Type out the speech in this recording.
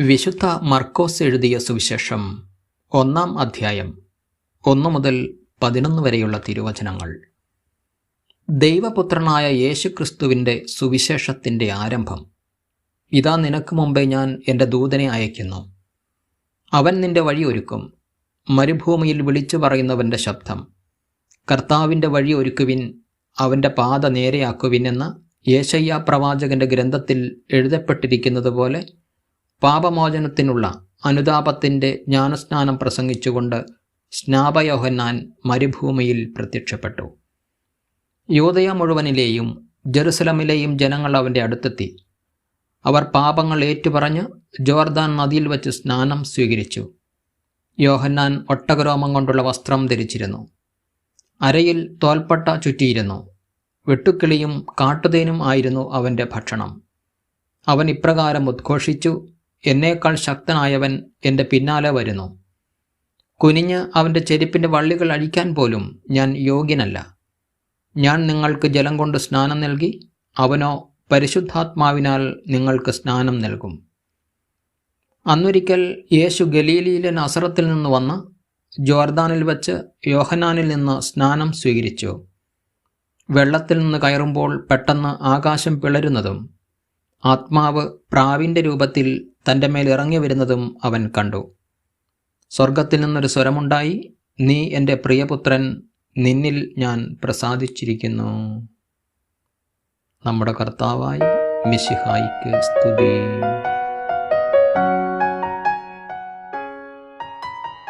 വിശുദ്ധ മർക്കോസ് എഴുതിയ സുവിശേഷം ഒന്നാം അധ്യായം ഒന്നു മുതൽ പതിനൊന്ന് വരെയുള്ള തിരുവചനങ്ങൾ. ദൈവപുത്രനായ യേശുക്രിസ്തുവിന്റെ സുവിശേഷത്തിന്റെ ആരംഭം. ഇതാ നിനക്ക് മുമ്പേ ഞാൻ എന്റെ ദൂതനെ അയക്കുന്നു അവൻ നിന്റെ വഴി ഒരുക്കും. മരുഭൂമിയിൽ വിളിച്ചു പറയുന്നവന്റെ ശബ്ദം. കർത്താവിന്റെ വഴി ഒരുക്കുവിൻ അവന്റെ പാത നേരെയാക്കുവിൻ എന്ന യേശയ്യ പ്രവാചകന്റെ ഗ്രന്ഥത്തിൽ എഴുതപ്പെട്ടിരിക്കുന്നത് പോലെ പാപമോചനത്തിനുള്ള അനുതാപത്തിന്റെ ജ്ഞാനസ്നാനം പ്രസംഗിച്ചുകൊണ്ട് സ്നാപയോഹന്നാൻ മരുഭൂമിയിൽ പ്രത്യക്ഷപ്പെട്ടു. യോധയ മുഴുവനിലെയും ജെറുസലമിലെയും ജനങ്ങൾ അവന്റെ അടുത്തെത്തി. അവർ പാപങ്ങൾ ഏറ്റുപറഞ്ഞ് ജോർദാൻ നദിയിൽ വച്ച് സ്നാനം സ്വീകരിച്ചു. യോഹന്നാൻ ഒട്ടകരോമം കൊണ്ടുള്ള വസ്ത്രം ധരിച്ചിരുന്നു. അരയിൽ തോൽപ്പട്ട ചുറ്റിയിരുന്നു. വെട്ടുക്കിളിയും കാട്ടുതേനും ആയിരുന്നു അവന്റെ ഭക്ഷണം. അവൻ ഇപ്രകാരം ഉദ്ഘോഷിച്ചു എന്നേക്കാൾ ശക്തനായവൻ എന്റെ പിന്നാലെ വരുന്നു. കുനിഞ്ഞ് അവന്റെ ചെരുപ്പിന്റെ വള്ളികൾ അഴിക്കാൻ പോലും ഞാൻ യോഗ്യനല്ല. ഞാൻ നിങ്ങൾക്ക് ജലം കൊണ്ട് സ്നാനം നൽകി അവനോ പരിശുദ്ധാത്മാവിനാൽ നിങ്ങൾക്ക് സ്നാനം നൽകും. അന്നൊരിക്കൽ യേശു ഗലീലിയിലെ നസറത്തിൽ നിന്ന് വന്ന് ജോർദാനിൽ വച്ച് യോഹനാനിൽ നിന്ന് സ്നാനം സ്വീകരിച്ചു. വെള്ളത്തിൽ നിന്ന് കയറുമ്പോൾ പെട്ടെന്ന് ആകാശം പിളരുന്നതും ആത്മാവ് പ്രാവിന്റെ രൂപത്തിൽ തന്റെ മേൽ ഇറങ്ങി വരുന്നതും അവൻ കണ്ടു. സ്വർഗത്തിൽ നിന്നൊരു സ്വരമുണ്ടായി നീ എന്റെ പ്രിയപുത്രൻ നിന്നിൽ ഞാൻ പ്രസാദിച്ചിരിക്കുന്നു. നമ്മുടെ കർത്താവായി മിശിഹായിക്ക് സ്തുതി.